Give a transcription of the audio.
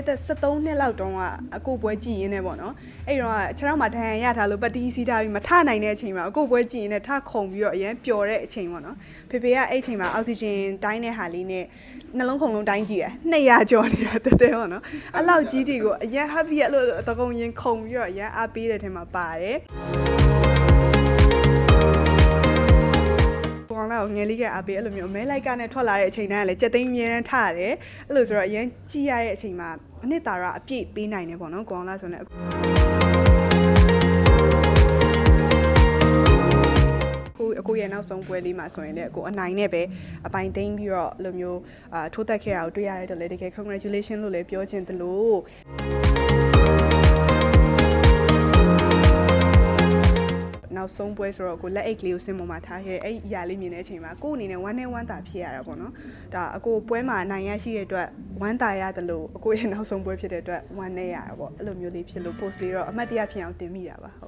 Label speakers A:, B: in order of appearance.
A: အသက်73နှစ်လောက်တုန်းကအကိုပွဲကြည့်ရင်းနဲ့ပေါ့နော်အဲ့တော့ခြေထောက်မှာဒဏ်ရာရထားလို့ပတ်တီးစီးထားပြီးမထနိုင်တဲ့အချိန်မှာအကိုပွဲကြည့်ရင်းနဲ့ထခုန်ပြီးတော့အရင်ပျော်တဲ့အချိန်ပေါ့နော်ဖေဖေကအဲ့အချိန်မှာအောက်ဆီဂျင်တိုင်းတဲ့ဟာလေးနဲ့နှလုံးခုန်လုံးတိုင်းကြည့်တယ်200ကျော်နေတာတဲတဲပေါ့နော်အဲ့လောက်ကြီးတွေကိုအရင် happy အဲ့လိုတကုံရင်ခုန်ပြီးတော့အရင်အားပေးတဲ့ထဲမှာပါတယ် င်းလာကိုငယ်လေးကအပေးအဲ့လိုမျိုးမဲလိုက်ကနေထွက်လာတဲ့အချိန်တိုင်းကလည်းကြက်သိမ်းအမြဲတမ်းထရတယ်အဲ့လိုဆိုတော့အရင်ကြည့်ရတဲ့အချိန်မှာအနှစ်သာရအပြည့်ပေးနိုင်တယ်ပေါ့နော်ကိုအောင်လာဆိုရင်လည်းအခုအကိုရဲ့နောက်ဆုံးပွဲလေးမှာဆိုရင်လည်းအကိုအနိုင်နဲ့ပဲအပိုင်သိမ်းပြီးတော့အဲ့လိုမျိုးအာထိုးတက်ခဲ့တာကိုတွေ့ရတဲ့တော့လည်းတကယ် congratulation လို့လည်းပြောချင်တယ်လို့ နောက်ဆုံးပွဲဆိုတော့ကိုလက်အိတ်ကလေးကိုစင်ပေါ်မှာထားခဲ့အဲ့ဒီအရာလေးမြင်တဲ့အချိန်မှာကို့အနေနဲ့ဝမ်းနဲ့ဝမ်းသာဖြစ်ရတာပေါ့နော်ဒါအကိုပွဲမှာနိုင်ရရှိတဲ့အတွက်ဝမ်းသာရတယ်လို့အကိုရဲ့နောက်ဆုံးပွဲဖြစ်တဲ့အတွက်ဝမ်းနဲ့ရတာပေါ့အဲ့လိုမျိုးလေးဖြစ်လို့ post လေးတော့အမှတ်တရဖြစ်အောင်တင်မိတာပါဟုတ်